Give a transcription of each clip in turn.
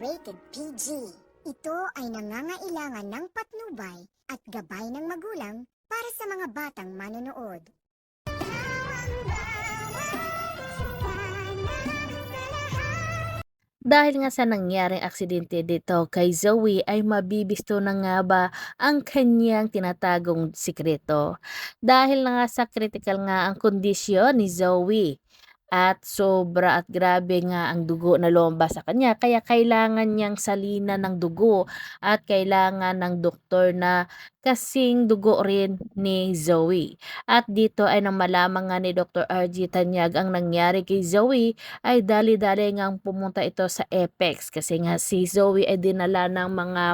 Rated PG. Ito ay nangangailangan ng patnubay at gabay ng magulang para sa mga batang manonood. Dahil nga sa nangyaring aksidente dito kay Zoe ay mabibisto na nga ba ang kanyang tinatagong sikreto. Dahil na nga sa critical nga ang kondisyon ni Zoe at sobra at grabe nga ang dugo na lumabas sa kanya kaya kailangan niyang salina ng dugo at kailangan ng doktor na kasing dugo rin ni Zoe. At dito ay nang malaman nga ni Dr. RG Tanyag ang nangyari kay Zoe ay dali-dali ngang pumunta ito sa Apex kasi nga si Zoe ay dinala ng mga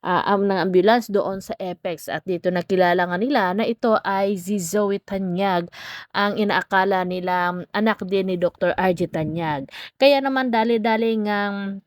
am ng ambulance doon sa Apex at dito nakilala nga nila na ito ay si Zoe Tanyag ang inaakala nila anak din ni Dr. RG Tanyag. Kaya naman dali-dali ngang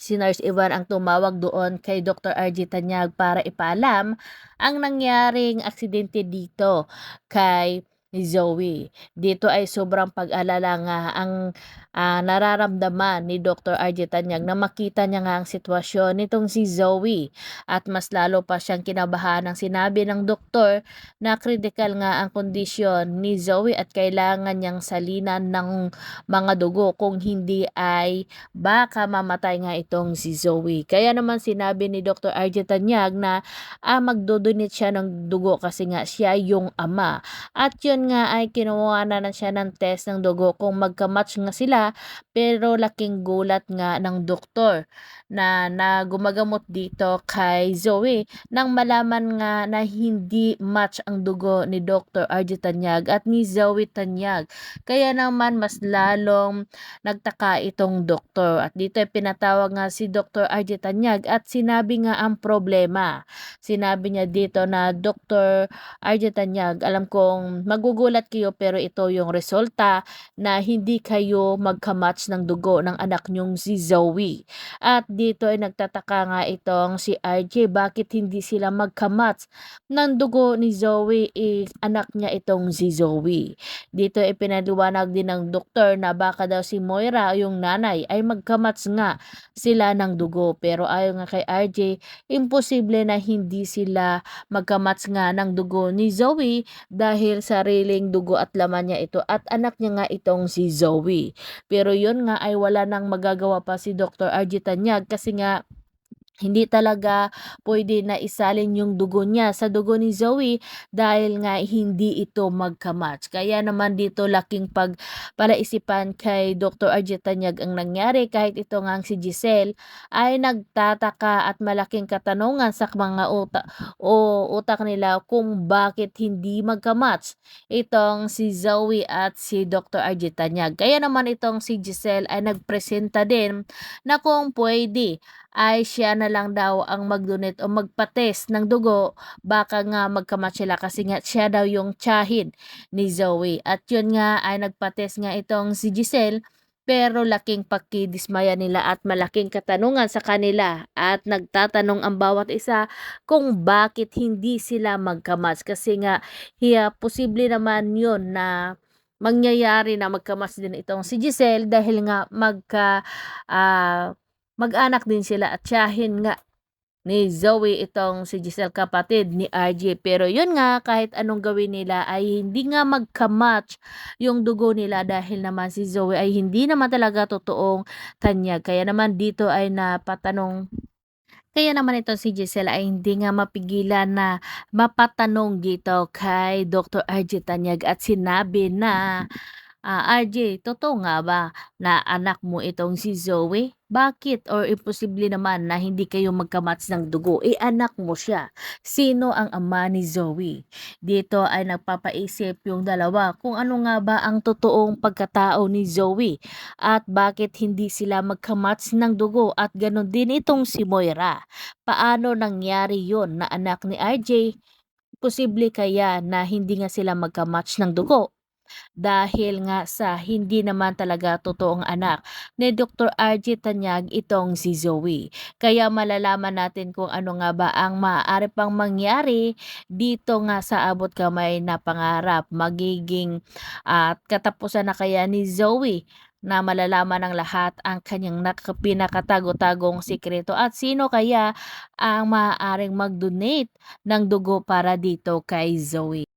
si Nurse Ivan ang tumawag doon kay Dr. RG Tanyag para ipaalam ang nangyaring aksidente dito kay Zoe. Dito ay sobrang pag-alala nga ang ah, nararamdaman ni Dr. RG Tanyag na makita niya nga ang sitwasyon nitong si Zoe at mas lalo pa siyang kinabahan ng sinabi ng doktor na critical nga ang kondisyon ni Zoe at kailangan niyang salinan ng mga dugo kung hindi ay baka mamatay nga itong si Zoe. Kaya naman sinabi ni Dr. RJ Tanyag na ah, magdodonate siya ng dugo kasi nga siya yung ama. At yun nga ay kinuha na, na siya ng test ng dugo kung magkamatch nga sila pero laking gulat nga ng doktor na, na gumagamot dito kay Zoe nang malaman nga na hindi match ang dugo ni Dr. RJ Tanyag at ni Zoe Tanyag. Kaya naman mas lalong nagtaka itong doktor at dito ay pinatawag nga si Dr. RJ Tanyag at sinabi nga ang problema. Sinabi niya dito na Dr. RJ Tanyag, alam kong magugulat kayo pero ito yung resulta na hindi kayo magkamatch ng dugo ng anak nyong si Zoe. At dito ay nagtataka nga itong si RJ bakit hindi sila magkamatch ng dugo ni Zoe eh, anak niya itong si Zoe. Dito ay pinaliwanag din ng doktor na baka daw si Moira yung nanay ay magkamatch nga sila ng dugo pero ayon nga kay RJ imposible na hindi sila magkamatch nga ng dugo ni Zoe dahil sariling dugo at laman niya ito at anak niya nga itong si Zoe. Pero yun nga ay wala nang magagawa pa si Dr. RJ Tanyag kasi nga hindi talaga pwede na isalin yung dugo niya sa dugo ni Zoe dahil nga hindi ito magkamatch. Kaya naman dito laking pag palaisipan kay Dr. RJ Tanyag ang nangyari kahit ito nga si Giselle ay nagtataka at malaking katanungan sa mga utak o utak nila kung bakit hindi magkamatch itong si Zoe at si Dr. RJ Tanyag. Kaya naman itong si Giselle ay nagpresenta din na kung pwede ay siya na lang daw ang mag-donate o magpa-test ng dugo. Baka nga magkamatch sila kasi nga siya daw yung tsahin ni Zoe. At yun nga ay nagpa-test nga itong si Giselle pero laking pagkidismaya nila at malaking katanungan sa kanila. At nagtatanong ang bawat isa kung bakit hindi sila magkamatch. Kasi nga hiya, posible naman yun na mangyayari na magkamatch din itong si Giselle dahil nga magka ah, mag-anak din sila at tiyahin nga ni Zoe itong si Giselle kapatid ni RJ. Pero yun nga, kahit anong gawin nila ay hindi nga magkamatch yung dugo nila dahil naman si Zoe ay hindi naman talaga totoong tanyag. Kaya naman dito ay napatanong kaya naman ito si Giselle ay hindi nga mapigilan na mapatanong dito kay Dr. RJ Tanyag at sinabi na Ah, RJ, totoo nga ba na anak mo itong si Zoe? Bakit? Or imposible naman na hindi kayo magkamatch ng dugo? Eh, anak mo siya. Sino ang ama ni Zoe? Dito ay nagpapaisip yung dalawa kung ano nga ba ang totoong pagkatao ni Zoe at bakit hindi sila magkamatch ng dugo at ganon din itong si Moira. Paano nangyari yon na anak ni RJ? Posible kaya na hindi nga sila magkamatch ng dugo? Dahil nga sa hindi naman talaga totoong anak ni Dr. RJ Tanyag itong si Zoe. Kaya malalaman natin kung ano nga ba ang maaari pang mangyari dito nga sa abot kamay na pangarap. Magiging at katapusan na kaya ni Zoe na malalaman ng lahat ang kanyang nak- pinakatago-tagong sikreto at sino kaya ang maaaring mag-donate ng dugo para dito kay Zoe.